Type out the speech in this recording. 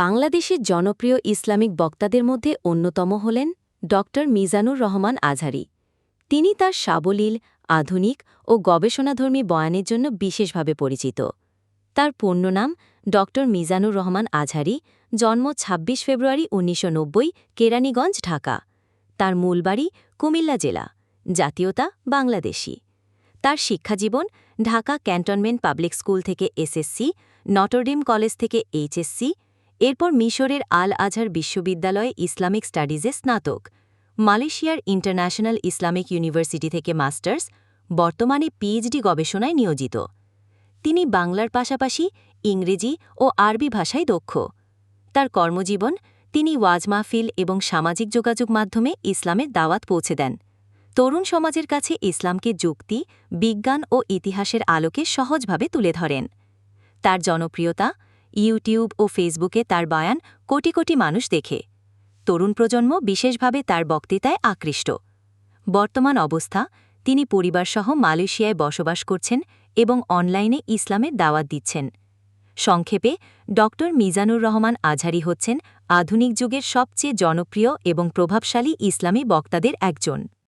বাংলাদেশের জনপ্রিয় ইসলামিক বক্তাদের মধ্যে অন্যতম হলেন ড. মিজানুর রহমান আজহারি। তিনি তার সাবলীল, আধুনিক ও গবেষণাধর্মী বয়ানের জন্য বিশেষভাবে পরিচিত। তার পূর্ণ নাম ড. মিজানুর রহমান আজহারি, জন্ম ২৬ ফেব্রুয়ারি ১৯৯০ কেরানীগঞ্জ, ঢাকা। তার মূল বাড়ি কুমিল্লা জেলা, জাতীয়তা বাংলাদেশি। তার শিক্ষাজীবন ঢাকা ক্যান্টনমেন্ট পাবলিক স্কুল থেকে এসএসসি, নটরডেম কলেজ থেকে এইচএসসি এরপর মিশরের আল আজহার বিশ্ববিদ্যালয়ে ইসলামিক স্টাডিজে স্নাতক। মালয়েশিয়ার ইন্টারন্যাশনাল ইসলামিক ইউনিভার্সিটি থেকে মাস্টার্স, বর্তমানে পিএইচডি গবেষণায় নিয়োজিত। তিনি বাংলার পাশাপাশি ইংরেজি ও আরবি ভাষায় দক্ষ। তার কর্মজীবন তিনি ওয়াজ মাহফিল এবং সামাজিক যোগাযোগ মাধ্যমে ইসলামের দাওয়াত পৌঁছে দেন। তরুণ সমাজের কাছে ইসলামকে যুক্তি, বিজ্ঞান ও ইতিহাসের আলোকে সহজভাবে তুলে ধরেন। তার জনপ্রিয়তা ইউটিউব ও ফেসবুকে তার বয়ান কোটি কোটি মানুষ দেখে। তরুণ প্রজন্ম বিশেষভাবে তার বক্তৃতায় আকৃষ্ট। বর্তমান অবস্থা, তিনি পরিবারসহ মালয়েশিয়ায় বসবাস করছেন এবং অনলাইনে ইসলামের দাওয়াত দিচ্ছেন। সংক্ষেপে, ড. মিজানুর রহমান আজহারি হচ্ছেন আধুনিক যুগের সবচেয়ে জনপ্রিয় এবং প্রভাবশালী ইসলামী বক্তাদের একজন।